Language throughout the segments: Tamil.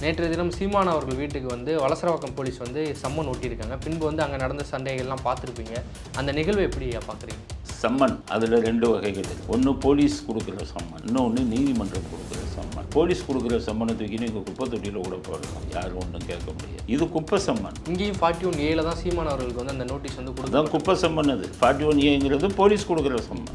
நேற்று தினம் சீமான் அவர்கள் வீட்டுக்கு வந்து வலசரவாக்கம் போலீஸ் வந்து சம்மன் ஒட்டியிருக்காங்க பின்பு வந்து அங்கே நடந்த சண்டைகள்லாம் பார்த்துருப்பீங்க. அந்த நிகழ்வு எப்படி பார்க்குறீங்க? சம்மன் அதில் ரெண்டு வகைகள். ஒன்று போலீஸ் கொடுக்குற சம்மன் இன்னொன்று நீதிமன்றம் கொடுக்குற சம்மன். போலீஸ் கொடுக்குற சம்மனை தூக்கி நீங்கள் குப்பை தொட்டியில் கூட போடலாம். யாரும் ஒன்றும் கேட்க முடியாது. இது குப்பை சம்மன். இங்கேயும் ஃபார்ட்டி ஒன் ஏல தான் சீமான் அவர்களுக்கு வந்து அந்த நோட்டீஸ் வந்து கொடுத்து குப்பை சம்மன் அது. ஃபார்ட்டி ஒன் ஏங்கிறது போலீஸ் கொடுக்குற சம்மன்.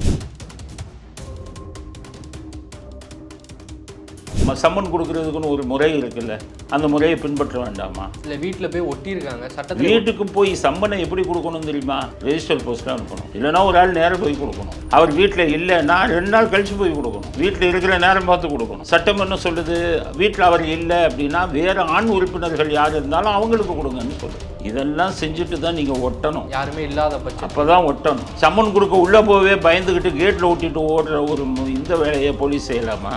சம்மன் கொடுக்குறதுக்குன்னு ஒரு முறை இருக்குல்ல அந்த முறையை பின்பற்ற வேண்டாமா? இல்லை வீட்டில் போய் ஒட்டியிருக்காங்க சட்டத்தில் வீட்டுக்கு போய் சம்மனை எப்படி கொடுக்கணும் தெரியுமா? ரெஜிஸ்டர் போஸ்ட்டாக அனுப்பணும். இல்லைன்னா ஒரு ஆள் நேரம் போய் கொடுக்கணும். அவர் வீட்டில் இல்லைன்னா ரெண்டு நாள் கழிச்சு போய் கொடுக்கணும். வீட்டில் இருக்கிற நேரம் பார்த்து கொடுக்கணும். சட்டம் என்ன சொல்லுது? வீட்டில் அவர் இல்லை அப்படின்னா வேறு ஆண் உறுப்பினர்கள் யார் இருந்தாலும் அவங்களுக்கு கொடுங்கன்னு சொல்லுது இதெல்லாம் செஞ்சுட்டு தான் நீங்கள் ஒட்டணும். யாருமே இல்லாத பட்சம் அப்போ தான் ஒட்டணும். சம்மன் கொடுக்க உள்ளே போவே பயந்துக்கிட்டு கேட்டில் ஒட்டிட்டு ஓடுற ஒரு இந்த வேலையை போலீஸ் செய்யலாமா?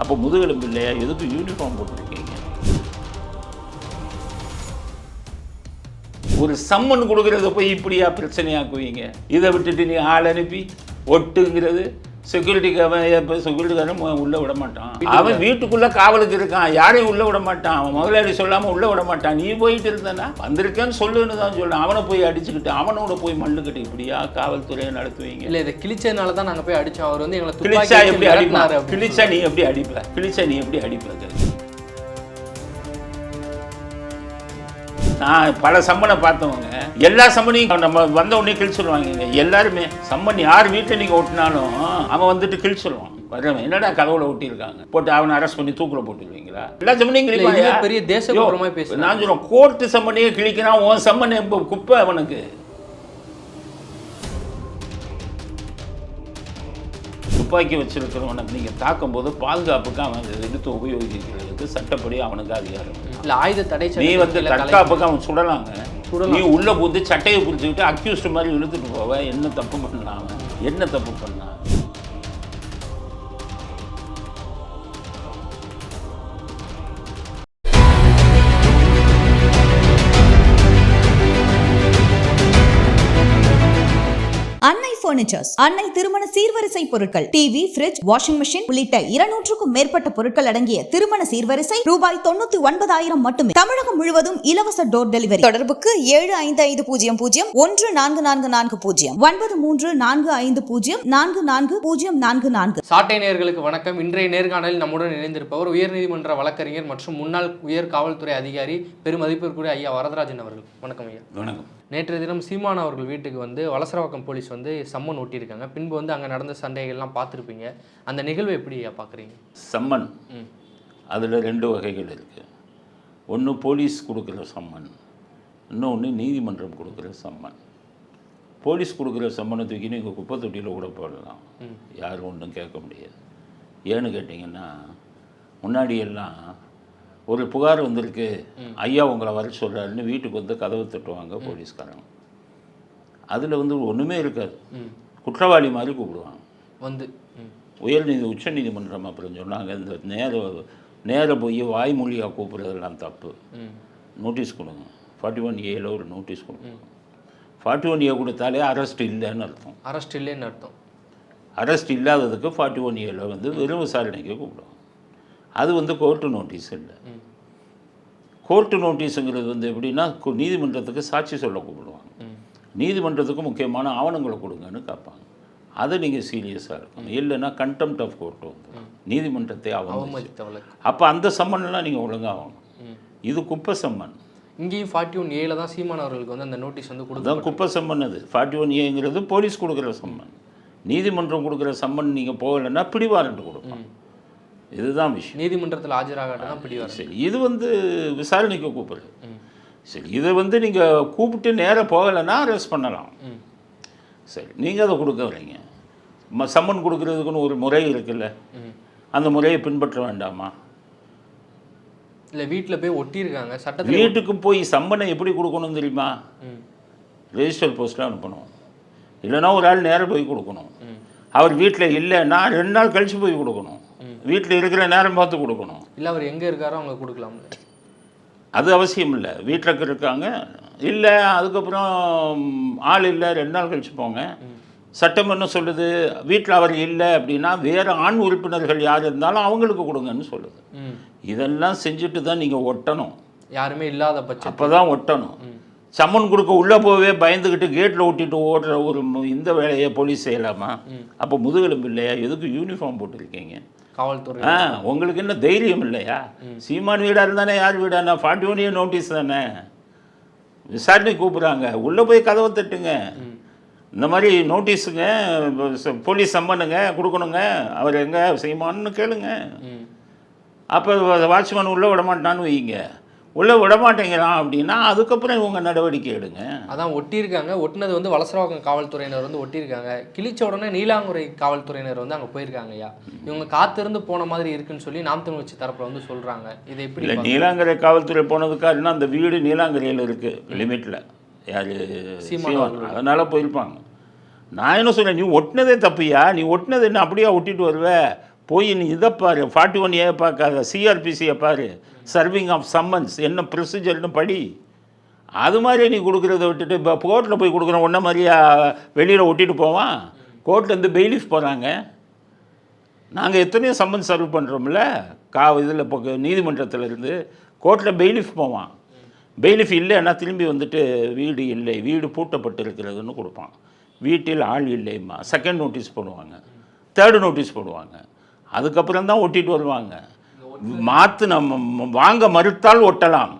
அப்போ முதுகெலும்பு இல்லையா? எதுக்கு யூனிஃபார்ம் போட்டிருக்கீங்க? ஒரு சம்மன் கொடுக்கறத போய் இப்படியா பிரச்சனையாக்குவீங்க? இதை விட்டுட்டு நீ ஆள் அனுப்பி ஒட்டுங்கிறது செக்யூரிட்டிக்கு அவன் இப்போ செக்யூரிட்டிக்காரன் உள்ள விட மாட்டான். அவன் வீட்டுக்குள்ள காவலுக்கு இருக்கான். யாரையும் உள்ள விட மாட்டான். அவன் முதலாளி சொல்லாம உள்ள விட மாட்டான். நீ போயிட்டு இருந்தனா வந்திருக்கேன்னு சொல்லுன்னு தான் சொல்றேன். அவனை போய் அடிச்சுக்கிட்டு அவனோட போய் மல்லுக்கிட்டு இப்படியா காவல்துறையை நடத்துவீங்க? இல்லை இதை கிழிச்சதுனால தான் நாங்கள் போய் அடித்தோம் அவர் வந்து எங்களை கிழிச்சா எப்படி வச்சு அடிப்பா மிரட்டினாரு அப்படின்னு. கிழிச்சா நீ எப்படி அடிப்ப? கிழிச்சா நீ எப்படி அடிப்ப நான் பல சம்மனை பார்த்தவங்க. எல்லா சம்மனையும் நம்ம வந்த உடனே கிழிச்சிருவாங்க. எல்லாருமே சம்மன் யார் வீட்டில் நீங்கள் ஒட்டினாலும் அவன் வந்துட்டு கிழிச்சிருவான். வரவன் என்னடா கதவுல ஒட்டியிருக்காங்க? போட்டு அவனை அரெஸ்ட் பண்ணி தூக்குல போட்டுருவீங்களா? எல்லா சம்மனையும் பெரிய தேச குற்றமா பேசுறாங்க. நான் சொல்றேன் கோர்ட்டு சம்மனையே கிழிக்கிறான் உன் சம்மன் குப்பை அவனுக்கு. துப்பாக்கி வச்சிருக்கிறவனை நீங்கள் தாக்கும்போது பாதுகாப்புக்கு அவன் எடுத்து உபயோகிக்கிறதுக்கு சட்டப்படி அவனுக்கு அதிகாரம். இல்லை ஆயுத தடை நீ வந்து தற்காப்புக்கு அவன் சுடலாங்க. நீ உள்ள புந்து சட்டையை பிடிச்சிக்கிட்டு அக்யூஸ்ட் மாதிரி இழுத்துட்டு போவ. என்ன தப்பு பண்ணலாம் என்ன தப்பு பண்ணான்? பர்னிச்சர்ஸ் அன்னை திருமண சீர்வரிசை பொருட்கள் டிவி ஃபிரிட்ஜ் வாஷிங் மெஷின் உள்ளிட்ட இருநூற்றுக்கும் மேற்பட்ட பொருட்கள் அடங்கிய திருமண சீர்வரிசை ரூபாய் தொண்ணூத்தி ஒன்பதாயிரம் மட்டுமே. தமிழகம் முழுவதும் இலவச டோர் டெலிவரி தொடர்புக்கு ஏழு ஐந்து ஐந்து பூஜ்ஜியம் பூஜ்ஜியம் ஒன்று நான்கு நான்கு நான்கு பூஜ்ஜியம் ஒன்பது மூன்று நான்கு ஐந்து பூஜ்ஜியம் நான்கு நான்கு பூஜ்ஜியம் நான்கு நான்கு. சாட்டை நேயர்களுக்கு வணக்கம். இன்றைய நேர்காணலில் நம்முடன் இணைந்திருப்பவர் உயர்நீதிமன்ற வழக்கறிஞர் மற்றும் முன்னாள் உயர் காவல்துறை அதிகாரி பெருமதிப்பிற்குரிய ஐயா வரதராஜன் அவர்கள். வணக்கம் ஐயா. வணக்கம். நேற்று தினம் சீமான் அவர்கள் வீட்டுக்கு வந்து வலசரவாக்கம் போலீஸ் வந்து சம்மன் ஒட்டியிருக்காங்க. பின்பு வந்து அங்கே நடந்த சண்டைகள்லாம் பார்த்துருப்பீங்க. அந்த நிகழ்வு எப்படி பார்க்குறீங்க? சம்மன். அதில் ரெண்டு வகைகள் இருக்குது ஒன்று போலீஸ் கொடுக்குற சம்மன். இன்னொன்று நீதிமன்றம் கொடுக்குற சம்மன். போலீஸ் கொடுக்குற சம்மனை தூக்கி நீங்கள் குப்பை தொட்டியில் கூட போடலாம். ம். யாரும் ஒன்றும் கேட்க முடியாது. ஏன்னு கேட்டிங்கன்னா முன்னாடி எல்லாம் ஒரு புகார் வந்திருக்கு. ஐயா உங்களை வர சொல்கிறாருன்னு வீட்டுக்கு வந்து கதவு தட்டுவாங்க போலீஸ்காரங்க. அதில் வந்து ஒன்றுமே இருக்காது. குற்றவாளி மாதிரி கூப்பிடுவாங்க. வந்து உயர்நீதி உச்சநீதிமன்றம் அப்புறம் சொன்னாங்க. இந்த நேர நேர போய் வாய்மொழியாக கூப்பிட்றதெல்லாம் தப்பு. நோட்டீஸ் கொடுங்க. ஃபார்ட்டி ஒன் ஏல ஒரு நோட்டீஸ் கொடுங்க. ஃபார்ட்டி ஒன் ஏ கொடுத்தாலே அரெஸ்ட் இல்லைன்னு அர்த்தம். அரெஸ்ட் இல்லைன்னு அர்த்தம். அரெஸ்ட் இல்லாததுக்கு ஃபார்ட்டி ஒன் ஏல வந்து வெறும் விசாரணைக்கு கூப்பிடுவாங்க. அது வந்து கோர்ட்டு நோட்டீஸ் இல்லை. கோர்ட்டு நோட்டீஸுங்கிறது வந்து எப்படின்னா நீதிமன்றத்துக்கு சாட்சி சொல்ல கூப்பிடுவாங்க. நீதிமன்றத்துக்கு முக்கியமான ஆவணங்களை கொடுங்கன்னு கேட்பாங்க. அது நீங்கள் சீரியஸாக இருக்கணும். இல்லைன்னா கண்டெம்ட் ஆஃப் கோர்ட்டு வந்து நீதிமன்றத்தை அவமதித்த அப்போ அந்த சம்மன்லாம் நீங்கள் ஒழுங்காகணும் இது குப்பை சம்மன் இங்கேயும் ஃபார்ட்டி ஒன் ஏல தான் சீமான் அவர்களுக்கு வந்து அந்த நோட்டீஸ் வந்து கொடுத்து குப்பை சம்மன் அது. ஃபார்ட்டி ஒன் ஏங்கிறது போலீஸ் கொடுக்குற சம்மன். நீதிமன்றம் கொடுக்குற சம்மன் நீங்கள் போகலைன்னா பிடிவாரண்ட் கொடுக்கும் இதுதான் விஷயம். நீதிமன்றத்தில் ஆஜராகாட்ட தான் பிடி சரி இது வந்து விசாரணைக்கு கூப்பிடுறது ம். சரி இதை வந்து நீங்கள் கூப்பிட்டு நேராக போகலைன்னா அரெஸ்ட் பண்ணலாம். சரி நீங்கள் அதை கொடுக்க வரீங்க. ம- சம்மன் கொடுக்குறதுக்குன்னு ஒரு முறை இருக்குல்ல. அந்த முறையை பின்பற்ற வேண்டாமா? இல்லை வீட்டில் போய் ஒட்டியிருக்காங்க சட்டத்தில் வீட்டுக்கு போய் சம்மனை எப்படி கொடுக்கணும் தெரியுமா? ரெஜிஸ்டர் போஸ்ட்டில் அனுப்பணும். இல்லைன்னா ஒரு ஆள் நேரம் போய் கொடுக்கணும். அவர் வீட்டில் இல்லைன்னா ரெண்டு நாள் கழித்து போய் கொடுக்கணும். வீட்டில் இருக்கிற நேரம் பார்த்து கொடுக்கணும். இல்லை அவர் எங்கே இருக்காரோ அவங்க கொடுக்கலாம்ல அது அவசியம் இல்லை. வீட்டில் இருக்காங்க. இல்லை அதுக்கப்புறம் ஆள் இல்லை. ரெண்டு நாள் கழிச்சு போங்க. சட்டம் என்ன சொல்லுது? வீட்டில் அவர் இல்லை அப்படின்னா வேறு ஆண் உறுப்பினர்கள் யார் இருந்தாலும் அவங்களுக்கு கொடுங்கன்னு சொல்லுது. இதெல்லாம் செஞ்சுட்டு தான் நீங்கள் ஒட்டணும். யாருமே இல்லாத பட்சம் அப்போ தான் ஒட்டணும் சம்மன் கொடுக்க உள்ளே போவே பயந்துக்கிட்டு கேட்டில் ஒட்டிட்டு ஓடுற ஒரு இந்த வேலையை போலீஸ் செய்யலாமா? அப்போ முதுகெலும்பு இல்லையா? எதுக்கு யூனிஃபார்ம் போட்டிருக்கீங்க? காவல்துறை ஆ உங்களுக்கு என்ன தைரியம் இல்லையா? சீமான் வீடாக இருந்தானே யார் வீடானா ஃபார்ட்டி ஒன் இயர் நோட்டீஸ் தானே. விசாரணை கூப்பிட்றாங்க. உள்ளே போய் கதவை தட்டுங்க. இந்த மாதிரி நோட்டீஸுங்க போலீஸ் சம்மனுங்க கொடுக்கணுங்க. அவர் எங்கே சீமான்னு கேளுங்க. அப்போ வாட்ச்மேன் உள்ளே விட மாட்டான்னு வைங்க. உள்ளே விட மாட்டேங்கிறான் அப்படின்னா அதுக்கப்புறம் இவங்க நடவடிக்கை எடுங்க. அதான் ஒட்டியிருக்காங்க. ஒட்டினது வந்து வலசரவாக்கம் காவல்துறையினர் வந்து ஒட்டியிருக்காங்க. கிழிச்ச உடனே நீலாங்குறை காவல்துறையினர் வந்து அங்கே போயிருக்காங்க ஐயா. இவங்க காத்திருந்து போன மாதிரி இருக்குன்னு சொல்லி நாம் தமிழ் கட்சி தரப்புல வந்து சொல்றாங்க. இதை எப்படி இல்லை? நீலாங்கரை காவல்துறை போனதுக்காருன்னா அந்த வீடு நீலாங்கரையில் இருக்குது லிமிட்டில் யார்? அதனால் போயிருப்பாங்க. நான் என்ன சொல்றேன் நீ ஒட்டினதே தப்புயா நீ ஒட்டினது என்ன அப்படியே ஒட்டிட்டு வருவ? போய் நீ இதை பாரு ஃபார்ட்டி ஒன் ஏ பார்க்காத சிஆர்பிசியை பாரு சர்விங் ஆஃப் சம்மன்ஸ் என்ன ப்ரொசீஜர்னு படி. அது மாதிரி நீ கொடுக்குறத விட்டுட்டு இப்போ கோர்ட்டில் போய் கொடுக்குற ஒன்றை மாதிரியா வெளியில் ஒட்டிட்டு போவான்? கோர்ட்லேருந்து பெயிலிஃப் போகிறாங்க நாங்கள் எத்தனையோ சம்மன் சர்வ் பண்ணுறோம்ல கா இதில் இப்போ நீதிமன்றத்தில் இருந்து கோர்ட்டில் பெயிலிஃப் போவான். பெயிலிஃப் இல்லைன்னா திரும்பி வந்துட்டு வீடு இல்லை வீடு பூட்டப்பட்டிருக்கிறதுன்னு கொடுப்பான். வீட்டில் ஆள் இல்லைம்மா. செகண்ட் நோட்டீஸ் போடுவாங்க. தேர்டு நோட்டீஸ் போடுவாங்க. அதுக்கப்புறம் தான் ஒட்டிட்டு வருவாங்க. மாற்று நம்ம வாங்க மறுத்தால் ஒட்டலாம்.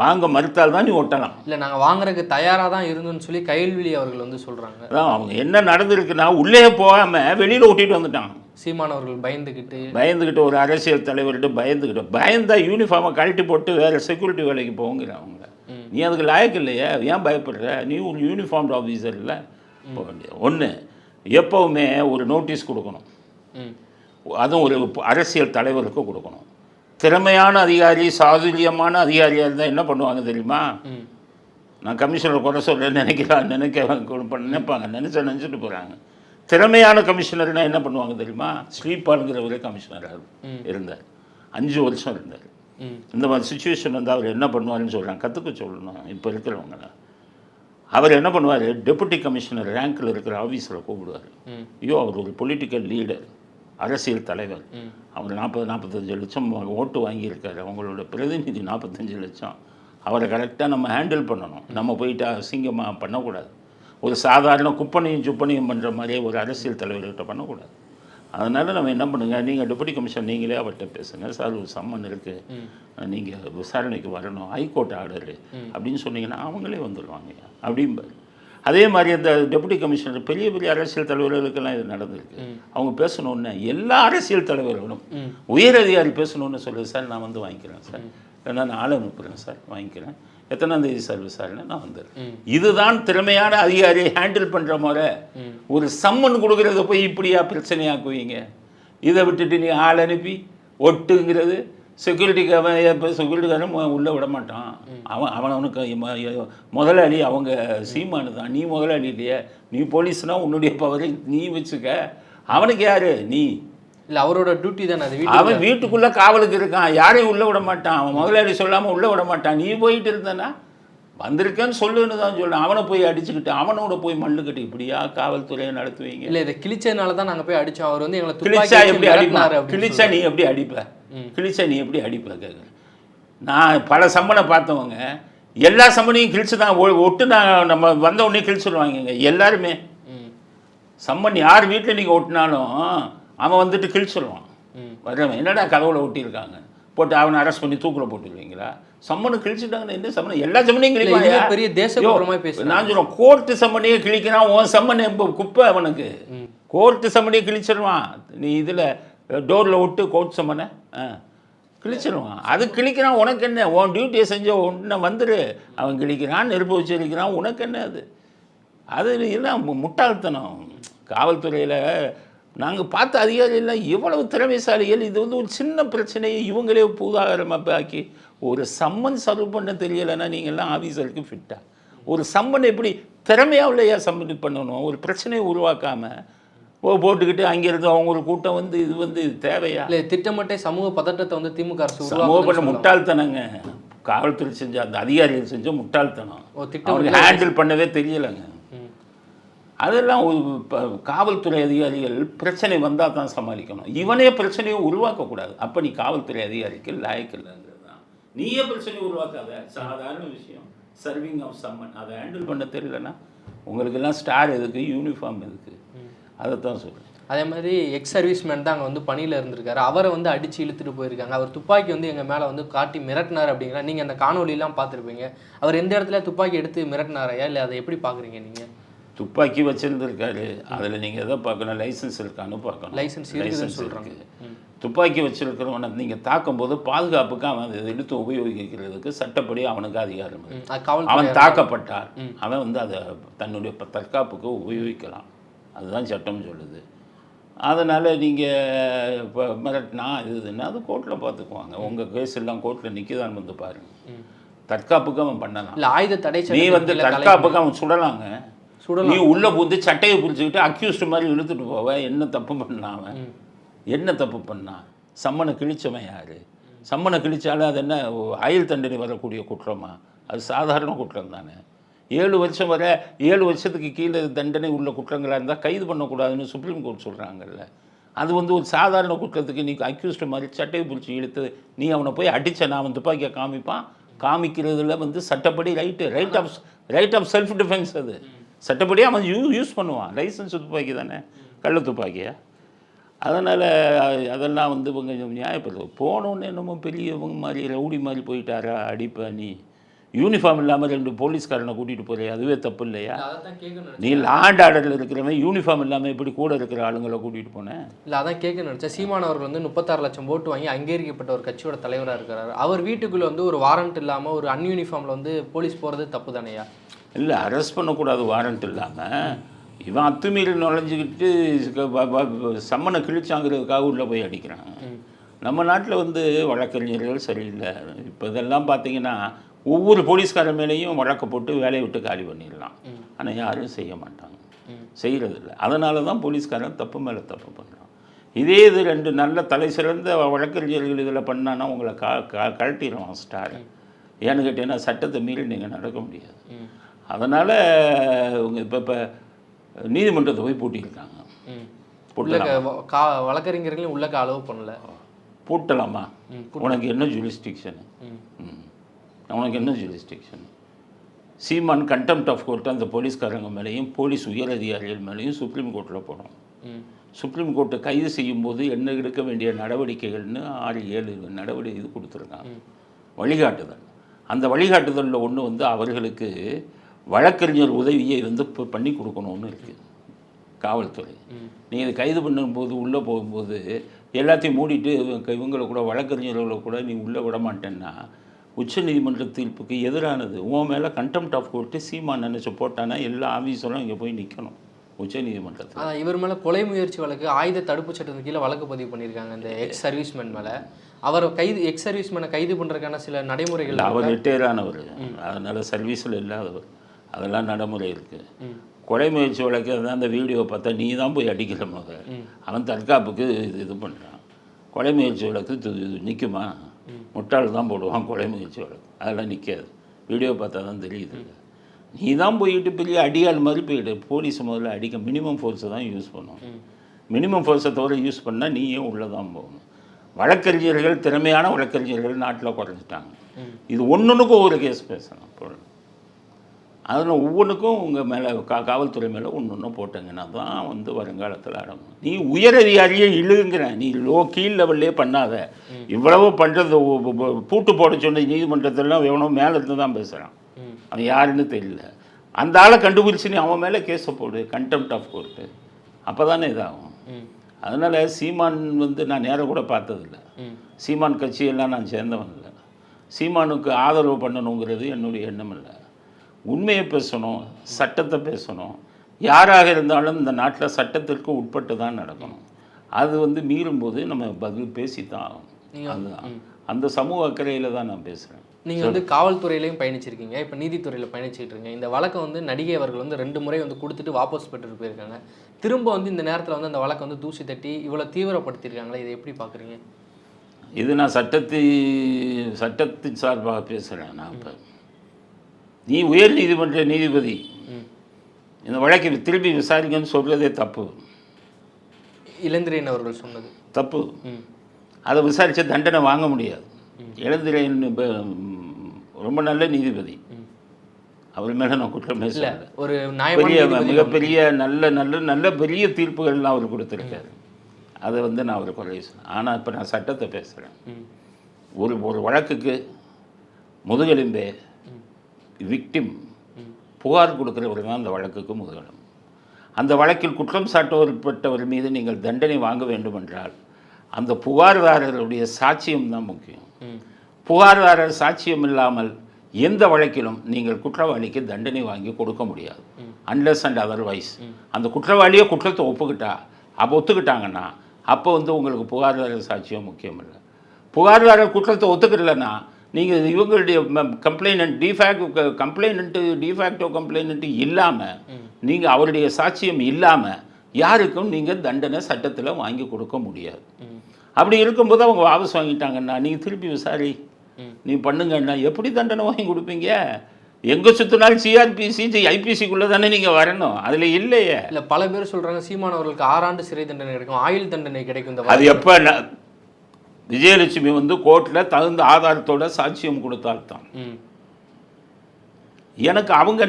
வாங்க மறுத்தால் தான் நீ ஒட்டலாம். இல்ல நாங்க வாங்குறதுக்கு தயாரா தான் இருந்தோம்னு சொல்லி கைல்விழி அவர்கள் வந்து சொல்றாங்க. அதான் அவங்க என்ன நடந்திருக்குன்னா உள்ளே போகாமல் வெளியில் ஒட்டிட்டு வந்துட்டான் சீமான் அவர்கள் பயந்துகிட்டு பயந்துக்கிட்டு ஒரு அரசியல் தலைவர்கிட்ட பயந்துக்கிட்டு பயந்தா யூனிஃபார்மை கழட்டி போட்டு வேறு செக்யூரிட்டி வேலைக்கு போங்கிற அவங்க. நீ அதுக்கு லாயக்கு இல்லையா ஏன் பயப்படுற? நீ ஒரு யூனிஃபார்ம்டு ஆஃபீஸர் இல்லை. போக வேண்டியது. ஒன்று எப்போவுமே ஒரு நோட்டீஸ் கொடுக்கணும். அதுவும் ஒரு அரசியல் தலைவருக்கு கொடுக்கணும். திறமையான அதிகாரி சாதுரியமான அதிகாரியாக இருந்தால் என்ன பண்ணுவாங்க தெரியுமா? நான் கமிஷனர் குறை சொல்ல நினைக்கிறான் நினைக்க நினைப்பாங்க நினைச்சா நினச்சிட்டு போகிறாங்க திறமையான கமிஷனர்னா என்ன பண்ணுவாங்க தெரியுமா? ஸ்ரீபாலுங்கிறவரே கமிஷனராக இருந்தார். அஞ்சு வருஷம் இருந்தார். இந்த மாதிரி சுச்சுவேஷன் வந்து அவர் என்ன பண்ணுவாருன்னு சொல்கிறாங்க கற்றுக்க சொல்லணும் இப்போ இருக்கிறவங்கள. அவர் என்ன பண்ணுவார்? டெபுட்டி கமிஷனர் ரேங்க்கில் இருக்கிற ஆஃபீஸில் கூப்பிடுவார். ஐயோ அவர் ஒரு பொலிட்டிக்கல் லீடர் அரசியல் தலைவர். அவர் நாற்பது நாற்பத்தஞ்சு லட்சம் ஓட்டு வாங்கியிருக்காரு. அவங்களோட பிரதிநிதி நாற்பத்தஞ்சு லட்சம். அவரை கரெக்டாக நம்ம ஹேண்டில் பண்ணணும். நம்ம போயிட்டு அசிங்கமாக பண்ணக்கூடாது. ஒரு சாதாரண குப்பனையும் சுப்பனையும் பண்ணுற மாதிரியே ஒரு அரசியல் தலைவர்கிட்ட பண்ணக்கூடாது. அதனால் நம்ம என்ன பண்ணுங்க? நீங்கள் டெபுட்டி கமிஷன் நீங்களே அவர்கிட்ட பேசுங்க. சார் ஒரு சம்மன் இருக்குது நீங்கள் விசாரணைக்கு வரணும். ஹைகோர்ட் ஆர்டரு அப்படின்னு சொன்னீங்கன்னா அவங்களே வந்துடுவாங்க அப்படிம்பாரு. அதே மாதிரி அந்த டெபுட்டி கமிஷனர் பெரிய பெரிய அரசியல் தலைவர்களுக்கெல்லாம் இது நடந்திருக்கு. அவங்க பேசணுன்னு எல்லா அரசியல் தலைவர்களும். உயர் அதிகாரி பேசணும்னு சொல்லுது சார் நான் வந்து வாங்கிக்கிறேன் சார். இல்லைன்னா நான் ஆள் அனுப்புகிறேன் சார் வாங்கிக்கிறேன். எத்தனாம் தேதி சார் விசாரணை? நான் வந்துடுறேன். இதுதான் திறமையான அதிகாரியை ஹேண்டில் பண்ணுற முறை. ஒரு சம்மன் கொடுக்கறத போய் இப்படியா பிரச்சனையாக்குவீங்க? இதை விட்டுட்டு நீ ஆள் அனுப்பி ஒட்டுங்கிறது செக்யூரிட்டிக்கு அவன் இப்போ செக்யூரிட்டிக்காரன் உள்ளே விட மாட்டான். அவன் அவன் அவனுக்கு முதலாளி அவங்க சீமானு தான். நீ முதலாளி இல்லையே நீ போலீஸ்னா உன்னுடைய பவரை நீ வச்சுக்க. அவனுக்கு யாரு? நீ. இல்ல அவரோட டியூட்டி தானே அது அவன் வீட்டுக்குள்ள காவலுக்கு இருக்கான். யாரையும் உள்ள விட மாட்டான். அவன் முதலாளி சொல்லாம உள்ள விட மாட்டான். நீ போயிட்டு இருந்தனா? வந்திருக்கேன்னு சொல்லுன்னு தான் சொல்றேன். அவனை போய் அடிச்சுக்கிட்டு அவனோட போய் மல்லுக்கிட்டு இப்படியா காவல்துறையை நடத்துவீங்க? இல்ல இதை கிழிச்சதுனால தான் நாங்க போய் அடிச்சோம். அவர் வந்து எங்களை கிழிச்சா எப்படி வச்சு அடிப்பா மிரட்டினாரு அப்படின்னு கிழிச்சா நீ எப்படி அடிப்ப? கிழிச்சா நீ எப்படி அடிப்ப கேட்குறேன் நான் பல சம்மனை பார்த்தவங்க எல்லா சம்மனையும் கிழிச்சு தான் ஒட்டு நான் நம்ம வந்த உடனே கிழிச்சிடுவாங்கங்க எல்லாருமே. சம்மன் யார் வீட்டில் நீங்கள் ஒட்டினாலும் அவன் வந்துட்டு கிழிச்சிடுவான் ம். வரவன் என்னடா கதவுல ஒட்டியிருக்காங்க? போட்டு அவனை அரெஸ்ட் பண்ணி தூக்கில் போட்டுருவீங்களா? சம்மனு கிழிச்சிட்டாங்கன்னு என்ன சம்மன் எல்லா சம்மனையும் கிழிப்பாங்க பெரிய தேசபுரமா பேசுறாங்க. நான் சொல்றேன் கோர்ட்டு சம்மனையே கிழிக்கிறான் உன் சம்மன் குப்பை அவனுக்கு. கோர்ட்டு சம்மனையே கிழிச்சிடுவான் நீ இதில் டோரில் விட்டு கோட் சம்மனை ஆ கிழிச்சிடுவான் அது கிழிக்கிறான் உனக்கு என்ன? உன் டியூட்டியை செஞ்ச உடனே வந்துடு அவன் கிழிக்கிறான் நெருப்பு வச்சிருக்கிறான் உனக்கு என்ன அது? அது எல்லாம் முட்டாள்தனம். காவல்துறையில் நாங்கள் பார்த்த அதிகாரிகள்லாம் இவ்வளவு திறமைசாலிகள் இது வந்து ஒரு சின்ன பிரச்சனையை இவங்களே பூதாகரமாக ஆக்கி ஒரு சம்மன் சர்வ் பண்ண தெரியலைன்னா நீங்கள்லாம் ஆஃபீஸருக்கு ஃபிட்டாக ஒரு சம்மன் எப்படி திறமையாக இல்லையா சம்மன் பண்ணணும்? ஒரு பிரச்சனையை உருவாக்காமல் போட்டுக்கிட்டு அங்கேருந்து அவங்க ஒரு கூட்டம் வந்து இது வந்து இது தேவையா? இல்ல திட்டமிட்டே சமூக பதட்டத்தை வந்து திமுக அரசு சமூக பண்ண. முட்டாள்தனங்க. காவல்துறை செஞ்ச அந்த அதிகாரிகள் செஞ்ச முட்டாள்தனம். அவருக்கு ஹேண்டில் பண்ணவே தெரியலைங்க. அதெல்லாம் ஒரு காவல்துறை அதிகாரிகள் பிரச்சனை வந்தால் தான் சமாளிக்கணும். இவனே பிரச்சனையை உருவாக்கக்கூடாது. அப்போ நீ காவல்துறை அதிகாரிக்கு லாயக்கு இல்லைங்கிறது தான். நீயே பிரச்சனையை உருவாக்காத. சாதாரண விஷயம். சர்விங் ஆஃப் சம்மன் அதை ஹேண்டில் பண்ண தெரியலன்னா உங்களுக்கெல்லாம் ஸ்டார் எதுக்கு? யூனிஃபார்ம் எதுக்கு? அதை தான் சொல்கிறேன் அதே மாதிரி எக்ஸ் சர்வீஸ்மேன் தான் அங்கே வந்து பணியில் இருந்திருக்காரு. அவரை வந்து அடித்து இழுத்துட்டு போயிருக்காங்க. அவர் துப்பாக்கி வந்து எங்கள் மேலே வந்து காட்டி மிரட்டினார் அப்படிங்கிற நீங்கள் அந்த காணொலியெல்லாம் பார்த்துருப்பீங்க. அவர் எந்த இடத்துல துப்பாக்கி எடுத்து மிரட்டினாரையா இல்லை அதை எப்படி பார்க்குறீங்க நீங்கள் துப்பாக்கி வச்சிருந்திருக்காரு. அதில் நீங்கள் எதை பார்க்கணும்? லைசன்ஸ் இருக்கான்னு பார்க்கணும். லைசன்ஸ் License சொல்கிறாங்க இருக்கு. துப்பாக்கி வச்சிருக்கிறவனை நீங்கள் தாக்கும்போது பாதுகாப்புக்கு அவன் அதை எடுத்து உபயோகிக்கிறதுக்கு சட்டப்படி அவனுக்கு அதிகாரம் அவன் தாக்கப்பட்டார் அவன் வந்து அதை தன்னுடைய தற்காப்புக்கு உபயோகிக்கலாம். அதுதான் சட்டம் சொல்லுது. அதனால் நீங்கள் இப்போ மிரட்டினா இது இதுன்னா அது கோர்ட்டில் பார்த்துக்குவாங்க உங்கள் கேஸ் எல்லாம் கோர்ட்டில் நிற்கிதான்னு வந்து பாருங்க. தற்காப்புக்கு அவன் பண்ணலாம். இல்லை ஆயுத தடை நீ வந்து தற்காப்புக்கு அவன் சுடலாங்க. சுடலாம். நீ உள்ள புந்து சட்டையை பிடிச்சிக்கிட்டு அக்யூஸ்ட் மாதிரி இழுத்துட்டு போவ. என்ன தப்பு பண்ணான் அவன்? என்ன தப்பு பண்ணான் சம்மனை கிழிச்சவன் யாரு? சம்மனை கிழிச்சாலும் அது என்ன? ஆயுள் தண்டனை வரக்கூடிய குற்றமா? அது சாதாரண குற்றம் தானே. ஏழு வருஷம் வரை ஏழு வருஷத்துக்கு கீழே தண்டனை உள்ள குற்றங்களாக இருந்தால் கைது பண்ணக்கூடாதுன்னு சுப்ரீம் கோர்ட் சொல்கிறாங்கல்ல அது வந்து ஒரு சாதாரண குற்றத்துக்கு நீ அக்யூஸ்ட் மாதிரி சட்டையை பிடிச்சி இழுத்து நீ அவனை போய் அடிச்ச நான் அவன் துப்பாக்கியை காமிப்பான். காமிக்கிறதுல வந்து சட்டப்படி right right of right of self defence அது. சட்டப்படி அவன் யூ யூஸ் பண்ணுவான். லைசன்ஸ் துப்பாக்கி தானே? கள்ள துப்பாக்கியா? அதனால் அதெல்லாம் வந்து இவங்க கொஞ்சம் நியாயப்படுது போனோன்னு என்னமோ பெரியவங்க மாதிரி ரவுடி மாதிரி போயிட்டாரா அடிப்பா நீ? யூனிஃபார்ம் இல்லாமல் ரெண்டு போலீஸ்காரனை கூட்டிகிட்டு போறியா அதுவே தப்பு இல்லையா? நீ லாண்ட் ஆர்டரில் இருக்கிறவன் யூனிஃபார்ம் இல்லாமல் எப்படி கூட இருக்கிற ஆளுங்களை கூட்டிகிட்டு போனேன் இல்லை அதான் கேட்க நினச்சேன். சீமான் அவர்கள் வந்து முப்பத்தாறு லட்சம் ஓட்டு வாங்கி அங்கீகரிக்கப்பட்ட ஒரு கட்சியோட தலைவராக இருக்கிறாரு. அவர் வீட்டுக்குள்ள வந்து ஒரு வாரண்ட் இல்லாமல் ஒரு அன்யூனிஃபார்மில் வந்து போலீஸ் போகிறது தப்பு தானேயா இல்லை அரெஸ்ட் பண்ணக்கூடாது வாரண்ட் இல்லாமல் இவன் அத்துமீறி நுழைஞ்சிக்கிட்டு சம்மனை கிழிச்சாங்கிறதுக்காக உள்ளே போய் அடிக்கிறான். நம்ம நாட்டில் வந்து வழக்கறிஞர்கள் சரியில்லை. இப்போ இதெல்லாம் பார்த்தீங்கன்னா ஒவ்வொரு போலீஸ்காரன் மேலேயும் வழக்கு போட்டு வேலையை விட்டு காலி பண்ணிடலாம். ஆனால் யாரும் செய்ய மாட்டாங்க. செய்கிறதில்ல அதனால தான் போலீஸ்காரன் தப்பு மேலே தப்பு பண்ணுறான் இதே இது ரெண்டு நல்ல தலை சிறந்த வழக்கறிஞர்கள் இதில் பண்ணான்னா உங்களை கா கா கழட்டிடுவான் ஸ்டார். ஏன்னு கேட்டீங்கன்னா சட்டத்தை மீறி நீங்கள் நடக்க முடியாது. அதனால் இவங்க இப்போ இப்போ நீதிமன்றத்தை போய் பூட்டியிருக்காங்க. வழக்கறிஞர்களையும் உள்ளக்க அலோவ் பண்ணல. பூட்டலாமா? உனக்கு என்ன ஜூரிஸ்டிக்ஷனு உனக்கு என்ன jurisdiction Seeman contempt of court அந்த போலீஸ்காரங்க மேலேயும் போலீஸ் உயர் அதிகாரிகள் மேலேயும் சுப்ரீம் கோர்ட்டில் போடும் ம். சுப்ரீம் கோர்ட்டை கைது செய்யும்போது என்ன எடுக்க வேண்டிய நடவடிக்கைகள்னு ஆறு ஏழு நடவடிக்கை இது கொடுத்துருக்காங்க. வழிகாட்டுதல். அந்த வழிகாட்டுதலில் ஒன்று வந்து அவர்களுக்கு வழக்கறிஞர் உதவியை வந்து இப்போ பண்ணி கொடுக்கணும்னு இருக்குது காவல்துறை. நீ இதை கைது பண்ணும்போது உள்ளே போகும்போது எல்லாத்தையும் மூடிட்டு இவங்க- இவங்களை கூட வழக்கறிஞர்களை கூட நீ உள்ளே விட மாட்டேன்னா உச்ச நீதிமன்ற தீர்ப்புக்கு எதிரானது. உன் மேலே கண்டெம்ட் ஆஃப் கோர்ட்டு சீமான் நினச்சி போட்டானா எல்லா ஆஃபீஸரும் இங்கே போய் நிற்கணும் உச்ச நீதிமன்றத்தில் அதான் இவர் மேலே கொலை முயற்சி வழக்கு ஆயுத தடுப்பு சட்டத்தின் கீழே வழக்கு பதிவு பண்ணியிருக்காங்க இந்த எக்ஸ் சர்வீஸ்மேன் மேலே. அவர் கைது எக்ஸ் சர்வீஸ்மேனை கைது பண்ணுறதுக்கான சில நடைமுறைகள் அவர் ரிட்டையர் ஆனவர் அதனால் சர்வீஸில் இல்லாதவர். அதெல்லாம் நடைமுறை இருக்குது கொலை முயற்சி வழக்கு தான் அந்த வீடியோ பார்த்தா நீ தான் போய் அடிக்கிற முத அவன் தற்காப்புக்கு இது இது பண்ணுறான் கொலை முயற்சி வழக்கு நிற்குமா முட்டாள் தான் போடுவான் கொலை முயற்சி வழக்கு அதெல்லாம் நிற்காது வீடியோ பார்த்தா தான் தெரியுது. நீ தான் போயிட்டு பெரிய அடியாள் மாதிரி போயிடு. போலீஸ் முதல்ல அடிக்க மினிமம் ஃபோர்ஸை தான் யூஸ் பண்ணும் மினிமம் ஃபோர்ஸை தவிர யூஸ் பண்ணால் நீயும் உள்ளே தான் போகணும். வழக்கறிஞர்கள் திறமையான வழக்கறிஞர்கள் நாட்டில் குறைஞ்சிட்டாங்க. இது ஒன்றுனுக்கும் ஒரு கேஸ் பேசணும் இப்போ அதில் ஒவ்வொன்றுக்கும் உங்கள் மேலே கா காவல்துறை மேலே ஒன்று ஒன்று போட்டங்கன்னா தான் வந்து வருங்காலத்தில் அடங்கும். நீ உயர் அதிகாரியே இழுங்கிற. நீ லோ கீழ் லெவல்லே பண்ணாத. இவ்வளவு பண்ணுறது பூட்டு போட சொன்ன நீதிமன்றத்திலாம் எவனோ மேலே இருந்து தான் பேசுகிறான். அவன் யாருன்னு தெரியல. அந்த ஆளை கண்டுபிடிச்சு நீ அவன் மேலே கேஸை போடு. கண்டெம்ட் ஆஃப் கோர்ட்டு அப்போ தானே இதாகும் அதனால் சீமான் வந்து நான் நேரம் கூட பார்த்ததில்ல. சீமான் கட்சியெல்லாம் நான் சேர்ந்தவன் இல்லை. சீமானுக்கு ஆதரவு பண்ணணுங்கிறது என்னுடைய எண்ணம் இல்லை. உண்மையை பேசணும் சட்டத்தை பேசணும். யாராக இருந்தாலும் இந்த நாட்டில் சட்டத்திற்கு உட்பட்டு தான் நடக்கணும். அது வந்து மீறும்போது நம்ம பதில் பேசித்தான் ஆகணும். அதுதான். அந்த சமூக அக்கறையில் தான் நான் பேசுகிறேன் நீங்கள் வந்து காவல்துறையிலையும் பயணிச்சிருக்கீங்க. இப்போ நீதித்துறையில் பயணிச்சிட்டு இருக்கீங்க. இந்த வழக்கை வந்து நடிகை அவர்கள் வந்து ரெண்டு முறை வந்து கொடுத்துட்டு வாபஸ் பெற்றுட்டு போயிருக்காங்க. திரும்ப வந்து இந்த நேரத்தில் வந்து அந்த வழக்கை வந்து தூசி தட்டி இவ்வளோ தீவிரப்படுத்தியிருக்காங்களே? இதை எப்படி பார்க்குறீங்க இது நான் சட்டத்தை சட்டத்தின் சார்பாக பேசுகிறேன் நான் இப்போ. நீ உயர் நீதிமன்ற நீதிபதி. இந்த வழக்கை திருப்பி விசாரிக்கன்னு சொல்கிறதே தப்பு. இளந்திரையன் அவர்கள் சொன்னது. தப்பு. அதை விசாரித்த தண்டனை வாங்க முடியாது. இளந்திரையன் ரொம்ப நல்ல நீதிபதி. அவர் மேலே நான் குற்றம் பேசல. ஒரு பெரிய மிகப்பெரிய நல்ல நல்ல நல்ல பெரிய தீர்ப்புகள்லாம் அவர் கொடுத்துருக்காரு. அதை வந்து நான் அவர் குறை ஆனால் இப்போ நான் சட்டத்தை பேசுகிறேன் ஒரு ஒரு வழக்குக்கு முதுகெலும்பே விக்டிம் புகார் கொடுக்குறவர் தான் அந்த வழக்குக்கு முதுகெலும்பு. அந்த வழக்கில் குற்றம் சாட்டப்பட்டவர் மீது நீங்கள் தண்டனை வாங்க வேண்டுமென்றால் அந்த புகார்தாரருடைய சாட்சியம் தான் முக்கியம். புகார்தாரர் சாட்சியம் இல்லாமல் எந்த வழக்கிலும் நீங்கள் குற்றவாளிக்கு தண்டனை வாங்கி கொடுக்க முடியாது. அன்லெஸ் அண்ட் அதர்வைஸ் அந்த குற்றவாளியே குற்றத்தை ஒப்புக்கிட்டா அப்போ ஒத்துக்கிட்டாங்கன்னா அப்போ வந்து உங்களுக்கு புகார்தாரர் சாட்சியம் முக்கியம் இல்லை புகார்தாரர் குற்றத்தை ஒத்துக்கிறலன்னா நீங்கள் இவங்களுடைய கம்ப்ளைனண்ட் டிஃபேக்ட் கம்ப்ளைனண்ட்டு டிஃபேக்டோ கம்ப்ளைனண்ட்டு இல்லாமல் நீங்கள் அவருடைய சாட்சியம் இல்லாமல் யாருக்கும் நீங்கள் தண்டனை சட்டத்தில் வாங்கி கொடுக்க முடியாது. அப்படி இருக்கும்போது அவங்க வாபஸ் வாங்கிட்டாங்கன்னா நீங்கள் திருப்பி விசாரி. நீ பண்ணுங்கன்னா எப்படி தண்டனை வாங்கி கொடுப்பீங்க? எங்கே சுற்றினாலும் சிஆர்பிசி ஐபிசிக்குள்ளே தானே நீங்கள் வரணும். அதில் இல்லையே. இல்ல பல பேர் சொல்றாங்க சீமான் அவர்களுக்கு ஆறாண்டு சிறை தண்டனை கிடைக்கும் ஆயுள் தண்டனை கிடைக்கும் அது எப்போ விஜயலட்சுமி வந்து கோர்ட்டில் தகுந்த ஆதாரத்தோட சாட்சியம் கொடுத்தால்தான். எனக்கு அவங்க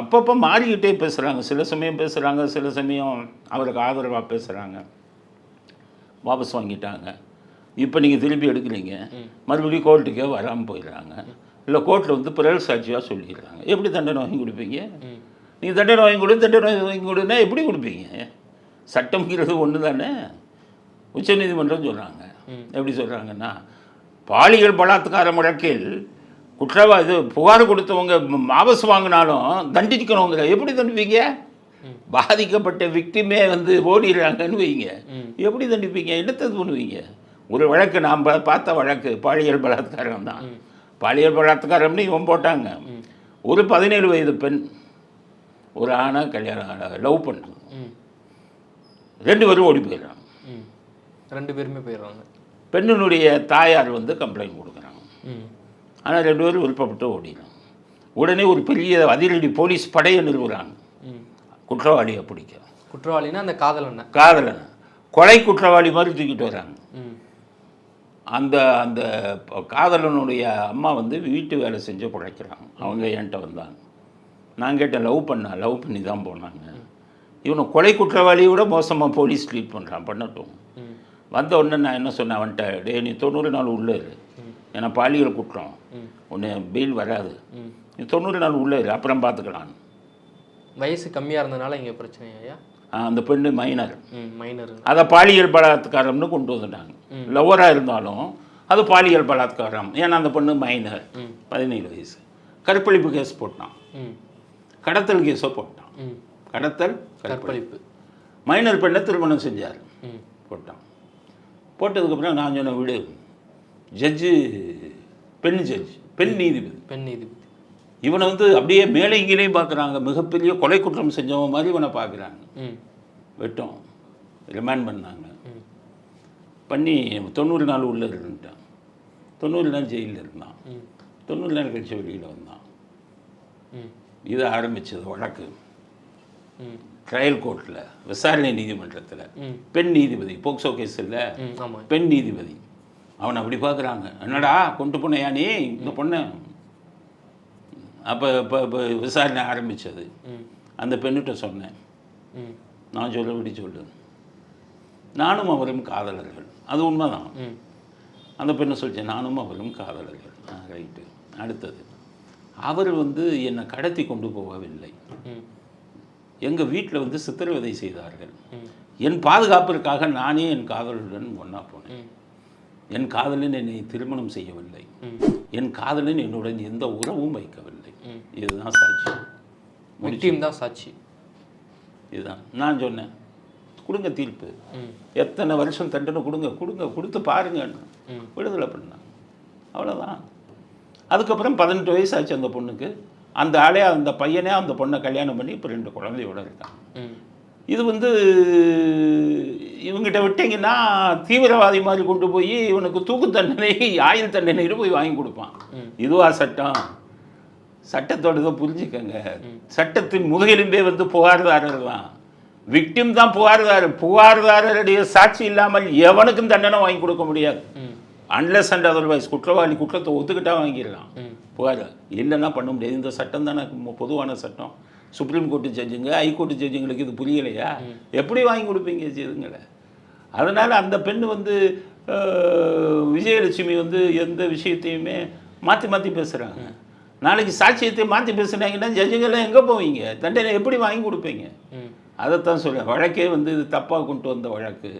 அப்பப்போ மாறிக்கிட்டே பேசுகிறாங்க சில சமயம் பேசுகிறாங்க சில சமயம் அவருக்கு ஆதரவாக பேசுகிறாங்க வாபஸ் வாங்கிட்டாங்க. இப்போ நீங்கள் திருப்பி எடுக்கிறீங்க மறுபடியும் கோர்ட்டுக்கே வராமல் போயிடுறாங்க. இல்லை கோர்ட்டில் வந்து பிறல் சாட்சியாக சொல்லிடுறாங்க. எப்படி தண்டனை வாங்கி கொடுப்பீங்க? நீங்கள் தண்டனை வாங்கி கொடு தண்டனை வாங்கி கொடுன்னா எப்படி கொடுப்பீங்க? சட்டம்ங்கிறது ஒன்று தானே உச்சநீதிமன்றம் சொல்கிறாங்க எப்படி சொல்கிறாங்கன்னா பாலியல் பலாத்கார வழக்கில் குற்றவா இது புகார் கொடுத்தவங்க ம- வாபஸ் வாங்கினாலும் தண்டிக்கணுங்கிற எப்படி தண்டிப்பீங்க? பாதிக்கப்பட்ட விக்டிமே வந்து ஓடிடுறாங்கன்னு வைங்க. எப்படி தண்டிப்பீங்க? என்னத்தை பண்ணுவீங்க. ஒரு வழக்கு நாம் பார்த்த வழக்கு பாலியல் பலாத்காரம் தான். பாலியல் பலாத்காரம்னு இவன் போட்டாங்க. ஒரு பதினேழு வயது பெண் ஒரு ஆணை கல்யாணம் லவ் பண்ணாங்க ம். ரெண்டு பேரும் ஓடி போயிடுறாங்க. ரெண்டு பேருமே போயிடுறாங்க. பெண்ணினுடைய தாயார் வந்து கம்ப்ளைண்ட் கொடுக்குறாங்க. ஆனால் ரெண்டு பேரும் விருப்பப்பட்டு ஓடிடுறாங்க உடனே ஒரு பெரிய அதிரடி போலீஸ் படையை நிறுவுறாங்க. குற்றவாளியை பிடிக்க. குற்றவாளினா அந்த காதலனை காதலனை கொலை குற்றவாளி மாதிரி தூக்கிட்டு வராங்க. அந்த அந்த காதலனுடைய அம்மா வந்து வீட்டு வேலை செஞ்சு பிழைக்கிறாங்க. அவங்க என்கிட்ட வந்தாங்க. நான் கேட்டேன் லவ் பண்ணா லவ் பண்ணி தான் போனாங்க இவனை கொலை குற்றவாளியை விட மோசமாக போலீஸ் ட்ரீட் பண்ணுறான் பண்ணட்டும். வந்த உடனே நான் என்ன சொன்னேன்? அவன்கிட்ட டேய் நீ தொண்ணூறு நாள் உள்ளே இரு. ஏன்னா பாலியல் குற்றம். ஒன்று பெயில் வராது. நீ தொண்ணூறு நாள் உள்ளே இரு. அப்புறம் பார்த்துக்கலாம் வயசு கம்மியா இருந்தனால இங்க பிரச்சனை ஐயா அந்த பெண்ணு மைனர் மைனர் அதை பாலியல் பலாத்காரம்னு கொண்டு வந்துட்டாங்க. லவ்வராக இருந்தாலும் அது பாலியல் பலாத்காரம். ஏன்னா அந்த பொண்ணு மைனர். பதினேழு வயசு. கற்பழிப்பு கேஸ் போட்டான். கடத்தல் கேஸோ போட்டான். கடத்தல் கற்பழிப்பு. மைனர் பெண்ணை திருமணம் செஞ்சார். போட்டான். போட்டதுக்கப்புறம் நான் சொன்ன விடு. ஜட்ஜு பெண் ஜட்ஜ் பெண் நீதிபதி. பெண் நீதிபதி. இவனை வந்து அப்படியே மேலே இங்கேயும் பார்க்குறாங்க. மிகப்பெரிய கொலை குற்றம் செஞ்சவன் மாதிரி இவனை பார்க்குறாங்க. வெட்டும். ரிமாண்ட் பண்ணாங்க. பண்ணி தொண்ணூறு நாள் உள்ளே இருந்துட்டான். தொண்ணூறு நாள் ஜெயிலில் இருந்தான். தொண்ணூறு நாள் கழிச்சு வெளியில் வந்தான். இது ஆரம்பிச்சது வழக்கு. ட்ரையல் கோர்ட்டில் விசாரணை நீதிமன்றத்தில் பெண் நீதிபதி போக்சோ கேஸ் இல்லை ம் ஆமாம். பெண் நீதிபதி அவனை அப்படி பார்க்குறாங்க என்னடா கொண்டு போனையா நீ? இந்த பொண்ணை. அப்போ இப்போ இப்போ விசாரணை ஆரம்பித்தது அந்த பெண்ணிட்ட சொன்னேன். நான் சொல்லபடி சொல்லு. நானும் அவரும் காதலர்கள். அது உண்மைதான். அந்த பெண்ணை சொல்லிச்சேன் நானும் அவரும் காதலர்கள். ரைட்டு. அடுத்தது அவர் வந்து என்னை கடத்தி கொண்டு போகவில்லை. எங்கள் வீட்டில் வந்து சித்திரவதை செய்தார்கள். என் பாதுகாப்பிற்காக நானே என் காதலுடன் ஒன்றா போனேன். என் காதலன் என்னை திருமணம் செய்யவில்லை. என் காதலன் என்னுடன் எந்த உறவும் வைக்கவில்லை. இதுதான் சாட்சி. விக்டிம் தான் சாட்சி. இதுதான். நான் சொன்னேன். கொடுங்க தீர்ப்பு. எத்தனை வருஷம் தண்டனை கொடுங்க. கொடுங்க. கொடுத்து பாருங்க. ம். விடுதலை பண்ணாங்க அவ்வளோதான் அதுக்கப்புறம் பதினெட்டு வயசு ஆச்சு அந்த பொண்ணுக்கு. அந்த ஆளே அந்த பையனே அந்த பொண்ணை கல்யாணம் பண்ணி இப்போ ரெண்டு குழந்தையோட இருக்காங்க. ம். இது வந்து இவங்கிட்ட விட்டீங்கன்னா தீவிரவாதி மாதிரி கொண்டு போய் இவனுக்கு தூக்கு தண்டனை ஆயுள் தண்டனை போய் வாங்கி கொடுப்பான். இதுவா சட்டம்? சட்டத்தோட இதை புரிஞ்சுக்கங்க. சட்டத்தின் முதுகெலும்பே வந்து புகார்தாரர் தான் விக்டிம் தான் புகார்தாரர். புகார்தாரருடைய சாட்சி இல்லாமல் எவனுக்கும் தண்டனை வாங்கி கொடுக்க முடியாது. அன்லெஸ் அண்ட் அதர்வைஸ் குற்றவாளி குற்றத்தை ஒத்துக்கிட்டா வாங்கிடலாம். புகார்? இல்லைன்னா பண்ண முடியாது. இந்த சட்டம் தானே பொதுவான சட்டம். சுப்ரீம் கோர்ட்டு ஜட்ஜுங்க ஹைகோர்ட்டு ஜட்ஜுங்களுக்கு இது புரியலையா? எப்படி வாங்கி கொடுப்பீங்க இதுங்களை? அதனால் அந்த பெண் வந்து விஜயலட்சுமி வந்து எந்த விஷயத்தையுமே மாற்றி மாற்றி பேசுகிறாங்க நாளைக்கு சாட்சியத்தை மாற்றி பேசுனாங்கன்னா ஜட்ஜுங்கெல்லாம் எங்கே போவீங்க? தண்டனை எப்படி வாங்கி கொடுப்பீங்க? அதைத்தான் சொல்கிறேன் வழக்கே வந்து இது தப்பாக கொண்டு வந்த வழக்கு.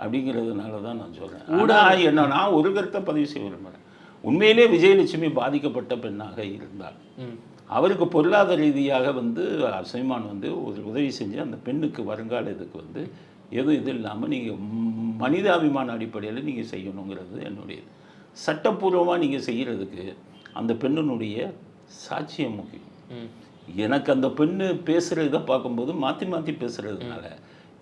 அப்படிங்கிறதுனால தான் நான் சொல்கிறேன் ஆனால் என்ன நான் ஒரு கருத்தை பதிவு செய்ய விரும்புகிறேன் உண்மையிலே விஜயலட்சுமி பாதிக்கப்பட்ட பெண்ணாக இருந்தார் ம். அவருக்கு பொருளாதார ரீதியாக வந்து சைமான் வந்து ஒரு உதவி செஞ்சு அந்த பெண்ணுக்கு வருங்கால இதுக்கு வந்து எதுவும் இது இல்லாமல் நீங்கள் மனிதாபிமான அடிப்படையில் நீங்கள் செய்யணுங்கிறது என்னுடைய சட்டப்பூர்வமாக நீங்கள் செய்கிறதுக்கு அந்த பெண்ணினுடைய சாட்சியம் முக்கியம். எனக்கு அந்த பெண்ணு பேசுகிற இதை பார்க்கும்போது மாற்றி மாற்றி பேசுகிறதுனால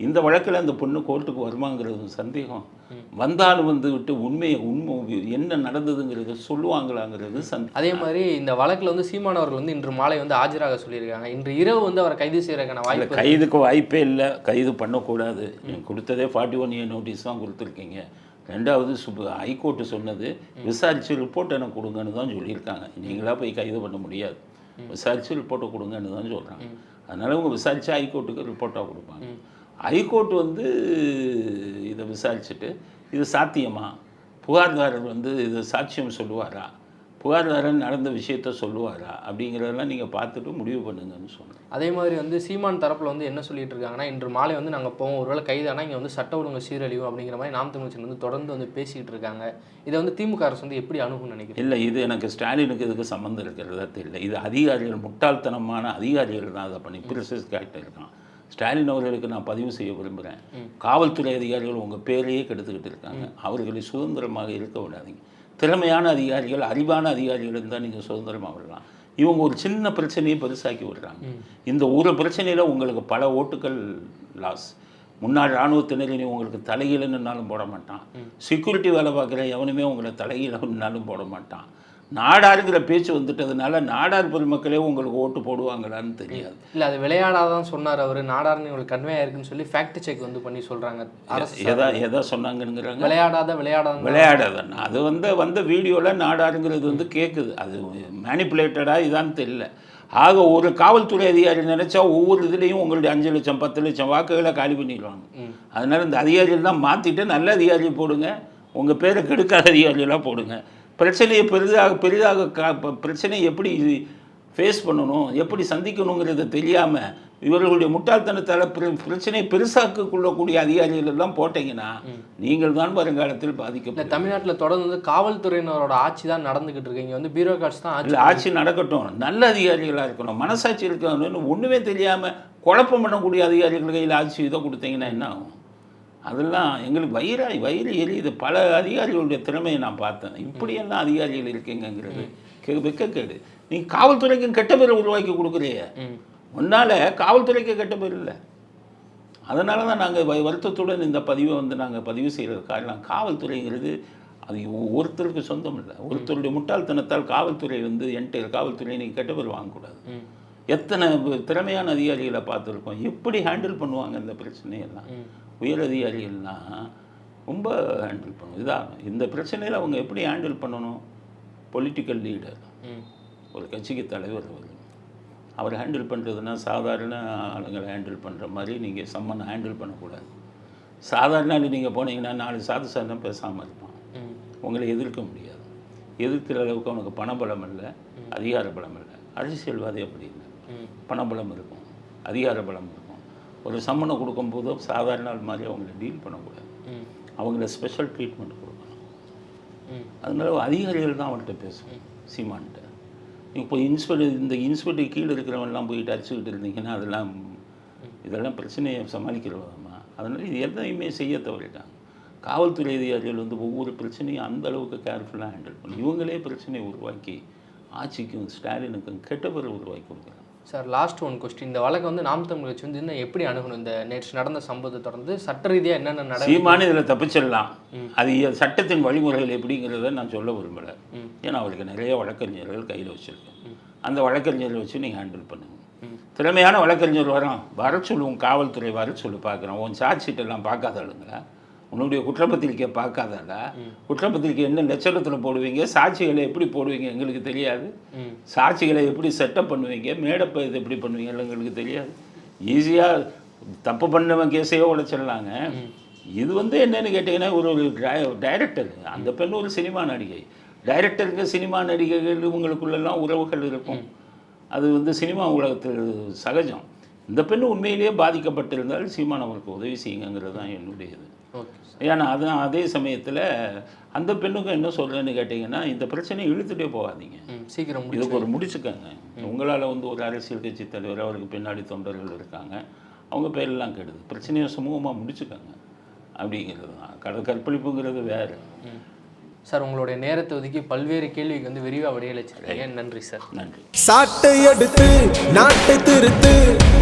இந்த வழக்கில் அந்த பொண்ணு கோர்ட்டுக்கு வருமாங்கிறது சந்தேகம். வந்தாலும் வந்து விட்டு உண்மையை உண்மை என்ன நடந்ததுங்கிறத சொல்லுவாங்களாங்கிறது சந்தேகம் அதே மாதிரி இந்த வழக்குல வந்து சீமான் அவர்கள் வந்து இன்று மாலை வந்து ஆஜராக சொல்லியிருக்காங்க. இன்று இரவு வந்து அவரை கைது செய்யறதுக்கான வாய்ப்பு கைதுக்கு வாய்ப்பே இல்லை. கைது பண்ணக்கூடாது. கொடுத்ததே ஃபார்ட்டி ஒன் இயர் நோட்டீஸ் தான் கொடுத்துருக்கீங்க. ரெண்டாவது சுப் ஹைகோர்ட்டு சொன்னது விசாரித்து ரிப்போர்ட் எனக்கு கொடுங்கன்னு தான் சொல்லியிருக்காங்க. நீங்களா போய் கைது பண்ண முடியாது. விசாரித்து ரிப்போர்ட்டை கொடுங்கன்னு தான் சொல்கிறாங்க அதனால் அவங்க விசாரித்து ஹைகோர்ட்டுக்கு ரிப்போர்ட்டாக கொடுப்பாங்க. ஹைகோர்ட் வந்து இதை விசாரிச்சுட்டு இது சாத்தியமா? புகார்தாரர் வந்து இது சாட்சியம் சொல்லுவாரா? புகார்தாரர் நடந்த விஷயத்த சொல்லுவாரா? அப்படிங்கிறதெல்லாம் நீங்கள் பார்த்துட்டு முடிவு பண்ணுங்கன்னு சொன்னேன். அதே மாதிரி வந்து சீமான் தரப்புல வந்து என்ன சொல்லிட்டு இருக்காங்கன்னா இன்று மாலை வந்து நாங்க போவோம் ஒருவேளை கைதானா இங்க வந்து சட்ட ஒழுங்கு சீரழிவு அப்படிங்கிற மாதிரி நாம் தமிழ் வந்து தொடர்ந்து வந்து பேசிட்டு இருக்காங்க இதை வந்து திமுக அரசு வந்து எப்படி அணுகும்னு நினைக்கிறேன் இல்லை இது எனக்கு ஸ்டாலினுக்கு இதுக்கு சம்மந்தம் இருக்கிறதா தெரியல. இது அதிகாரிகள் முட்டாள்தனமான அதிகாரிகள் தான் அதை பண்ணி பிரிசஸ் கேரக்டர் இருக்கான் ஸ்டாலின் அவர்களுக்கு நான் பதிவு செய்ய விரும்புகிறேன். காவல்துறை அதிகாரிகள் உங்கள் பேரையே கெடுத்துக்கிட்டு இருக்காங்க. அவர்களை சுதந்திரமாக இருக்க விடாதீங்க. திறமையான அதிகாரிகள் அறிவான அதிகாரிகள் இருந்தால் நீங்கள் சுதந்திரமாக விடலாம் இவங்க ஒரு சின்ன பிரச்சனையை பெருசாக்கி விடுறாங்க. இந்த ஒரு பிரச்சனையில் உங்களுக்கு பல ஓட்டுகள் லாஸ் முன்னாள் இராணுவத்தினர் உங்களுக்கு தலைகீழன்னாலும் போட மாட்டான். செக்யூரிட்டி வேலை பார்க்குற எவனுமே உங்களை தலைகீழன்னாலும் போட மாட்டான். நாடாருங்கிற பேச்சு வந்துட்டதுனால நாடார் பெருமக்களே உங்களுக்கு ஓட்டு போடுவாங்களான்னு தெரியாது. இல்ல அது விளையாடாதான் சொன்னார் அவரு. நாடார்னு உங்களுக்கு கன்வே ஆயிருக்குன்னு சொல்லி ஃபேக்ட் செக் வந்து பண்ணி சொல்றாங்க அரசு எதா எதா சொன்னாங்கங்கிறாங்க? விளையாடாத விளையாடாத. விளையாடாதன் அது வந்து வந்த வீடியோவில் நாடாருங்கிறது வந்து கேட்குது அது மேனிப்புலேட்டடாக இதான்னு தெரியல. ஆக ஒரு காவல்துறை அதிகாரி நினைச்சா ஒவ்வொரு இதுலேயும் உங்களுடைய அஞ்சு லட்சம் பத்து லட்சம் வாக்குகளை காலி பண்ணிடுவாங்க. அதனால இந்த அதிகாரிகள் தான் மாற்றிட்டு நல்ல அதிகாரியை போடுங்க. உங்கள் பேரை கெடுக்காத அதிகாரியெல்லாம் போடுங்க. பிரச்சனையை பெரிதாக பெரிதாக கா பிரச்சனையை எப்படி ஃபேஸ் பண்ணணும் எப்படி சந்திக்கணுங்கிறத தெரியாமல் இவர்களுடைய முட்டாள்தனத்தால் பிர- பிரச்சனையை பெருசாக்க கொள்ளக்கூடிய அதிகாரிகள் எல்லாம் போட்டீங்கன்னா நீங்கள் தான் வருங்காலத்தில் பாதிக்கப்படும் தமிழ்நாட்டுல தொடர்ந்து வந்து காவல்துறையினரோட ஆட்சி தான் நடந்துகிட்டு இருக்கு. இங்க வந்து பியூரோக்ராட்ஸ் தான் ஆட்சி ஆட்சி நடக்கட்டும். நல்ல அதிகாரிகளாக இருக்கணும். மனசாட்சி இருக்கணும் ஒன்றுமே தெரியாமல் குழப்பம் பண்ணக்கூடிய அதிகாரிகள் கையில் ஆட்சி இதை கொடுத்தீங்கன்னா என்ன ஆகும்? அதெல்லாம் எங்களுக்கு வயிறாய் வயிறு எரியுது. பல அதிகாரிகளுடைய திறமையை நான் பார்த்தேன். இப்படியெல்லாம் அதிகாரிகள் இருக்கீங்கங்கிறது? கே- வெக்கக்கேடு நீ காவல்துறைக்கும் கெட்ட பேரை உருவாக்கி கொடுக்குறிய. முன்னால் காவல்துறைக்கு கெட்ட பேர் இல்லை. அதனால தான் நாங்கள் வருத்தத்துடன் இந்த பதிவை வந்து நாங்கள் பதிவு செய்கிறது காரணம். காவல்துறைங்கிறது அது ஒருத்தருக்கு சொந்தம் இல்லை. ஒருத்தருடைய முட்டாள்தனத்தால் காவல்துறை வந்து என்கிட்ட காவல்துறை நீங்கள் கெட்ட பேர் வாங்கக்கூடாது. எத்தனை திறமையான அதிகாரிகளை பார்த்துருக்கோம். எப்படி ஹேண்டில் பண்ணுவாங்க இந்த பிரச்சனையெல்லாம்? உயர் அதிகாரிகள்லாம் ரொம்ப ஹேண்டில் பண்ணும் இதான் இந்த பிரச்சனையில் அவங்க எப்படி ஹேண்டில் பண்ணணும்? Political leader. ஒரு கட்சிக்கு தலைவர் அவர் அவர் ஹேண்டில் பண்ணுறதுனா சாதாரண ஆளுங்களை ஹேண்டில் பண்ணுற மாதிரி நீங்கள் சம்மனை ஹேண்டில் பண்ணக்கூடாது. சாதாரண நீங்கள் போனீங்கன்னா நாலு சாது சாதம் பேசாமல் இருப்பான். உங்களை எதிர்க்க முடியாது. எதிர்க்கிற அளவுக்கு அவனுக்கு பணபலம் இல்லை அதிகார பலம் இல்லை. அரசியல்வாதி அப்படி இல்லை. பணபலம் இருக்கும். அதிகார பலம் இருக்கும். ஒரு சம்மனை கொடுக்கும்போது சாதாரண ஆள் மாதிரி அவங்கள டீல் பண்ணக்கூடாது. அவங்கள ஸ்பெஷல் ட்ரீட்மெண்ட் கொடுக்கணும். அதனால அதிகாரிகள் தான் அவன்கிட்ட பேசும் சீமான்கிட்ட. இப்போ இன்ஸ்பெக்டர் இந்த இன்ஸ்பெக்டர் கீழே இருக்கிறவன்லாம் போயிட்டு அடிச்சுக்கிட்டு இருந்தீங்கன்னா அதெல்லாம் இதெல்லாம் பிரச்சனையை சமாளிக்கிறவதாம்மா அதனால் இது எதையுமே செய்ய தவறிட்டாங்க. காவல்துறை அதிகாரிகள் வந்து ஒவ்வொரு பிரச்சனையும் அந்த அளவுக்கு கேர்ஃபுல்லாக ஹேண்டில் பண்ணும் இவங்களே பிரச்சனையை உருவாக்கி ஆட்சிக்கும் ஸ்டாலினுக்கும் கெட்ட பேரை உருவாக்கி கொடுக்குறாங்க. சார் லாஸ்ட் ஒன் கொஸ்டின் இந்த வழக்கை வந்து நாம் தமிழ் கட்சி வந்து இன்னும் எப்படி அணுகணும்? இந்த நேற்று நடந்த சம்பவத்தை தொடர்ந்து சட்ட ரீதியா என்னென்ன நட சீமானு இதில் தப்பிச்சிடலாம் அது சட்டத்தின் வழிமுறைகள் எப்படிங்கிறத நான் சொல்ல விரும்பலை. ஏன்னா அவருக்கு நிறைய வழக்கறிஞர்கள் கையில் வச்சுருக்கேன் அந்த வழக்கறிஞரை வச்சு நீங்கள் ஹேண்டில் பண்ணுங்க. திறமையான வழக்கறிஞர் வரோம் வர சொல்லுவோம். காவல்துறை வர சொல்லி பார்க்குறோம் உன் சார்ஜ் ஷீட்டெல்லாம் பார்க்காதாளுங்களா உன்னுடைய குற்றப்பத்திரிக்கை பார்க்காதாடா. குற்றப்பத்திரிக்கை என்ன லட்சணத்தில் போடுவீங்க? சாட்சிகளை எப்படி போடுவீங்க? எங்களுக்கு தெரியாது. சாட்சிகளை எப்படி செட்டப் பண்ணுவீங்க? மேடப்பை இது எப்படி பண்ணுவீங்க? எங்களுக்கு தெரியாது. ஈஸியாக தப்பு பண்ணவன் கேஸையோ உழைச்சிடலாங்க இது வந்து என்னன்னு கேட்டிங்கன்னா ஒரு ஒரு டைரக்டர் அந்த பெண் ஒரு சினிமா நடிகை. டைரக்டருக்கு சினிமா நடிகைகள் இவங்களுக்குள்ளெல்லாம் உறவுகள் இருக்கும். அது வந்து சினிமா உலகத்தில் சகஜம். இந்த பெண் உண்மையிலேயே பாதிக்கப்பட்டிருந்தால் சீமான் அவருக்கு உதவி செய்யுங்கிறது தான் என்னுடைய இது ஏன்னா அதான் அதே சமயத்தில் அந்த பெண்ணுக்கும் என்ன சொல்கிறேன்னு கேட்டிங்கன்னா இந்த பிரச்சனையை இழுத்துட்டே போகாதீங்க. சீக்கிரம் இதுக்கு ஒரு முடிச்சுக்கங்க. உங்களால் வந்து ஒரு அரசியல் கட்சி தலைவர் அவருக்கு பின்னாடி தொண்டர்கள் இருக்காங்க. அவங்க பேரெல்லாம் கெடுது. பிரச்சனையை சுமூகமாக முடிச்சுக்கங்க. அப்படிங்கிறது தான். கட கற்பழிப்புங்கிறது வேறு. சார் உங்களுடைய நேரத்தை ஒதுக்கி பல்வேறு கேள்விக்கு வந்து விரிவாக விடையளிச்சிருக்கீங்க. நன்றி சார். நன்றி. சாட்டை எடுத்து நாட்டை திருத்து.